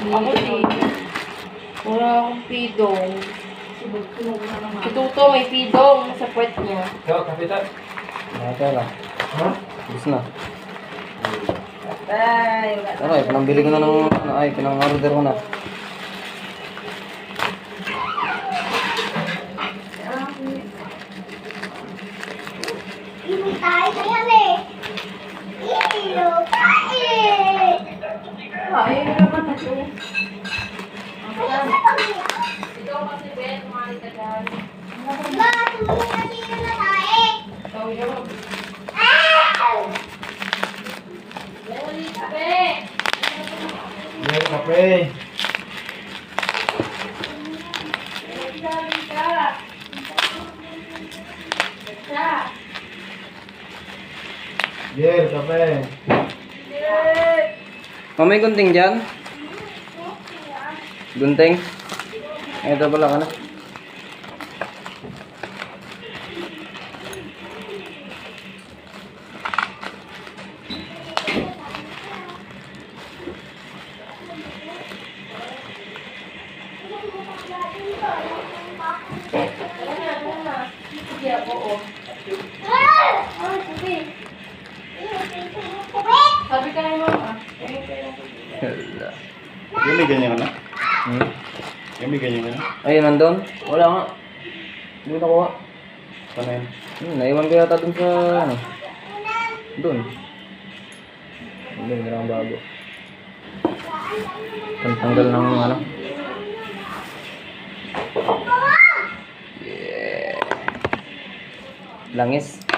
Ako din. Wala akong pidong. Si Tuto may pidong sa puwet niya. Ikaw, kapitan. Ito lang. Ha? Gusto na. Ay, wala. Eh, pinambili ko na ng, ay, pinang-order ko na. Ay, naman na. Ikaw kasi, Ben, kumali ka. Ba, tumingin na na tayo. Ikaw yun. Ka, Ben. Yan, kape. Dali ka. Sa. Yan, kape. Oh, may gunting dyan? Gunting? Ito pala ka na. Sige. Kapit! Sabi ka na mama. Hala. Yung may ganyan ka na? Hmm? Yung may ganyan ka na? Ayun, nandun? Wala nga. Hindi ko nakuha. Sana yun? Hmm, naiwan ko yata dun sa, ano? Dun. Hindi, hindi na bago. Tanggal ng, ano? Yeah. Langis.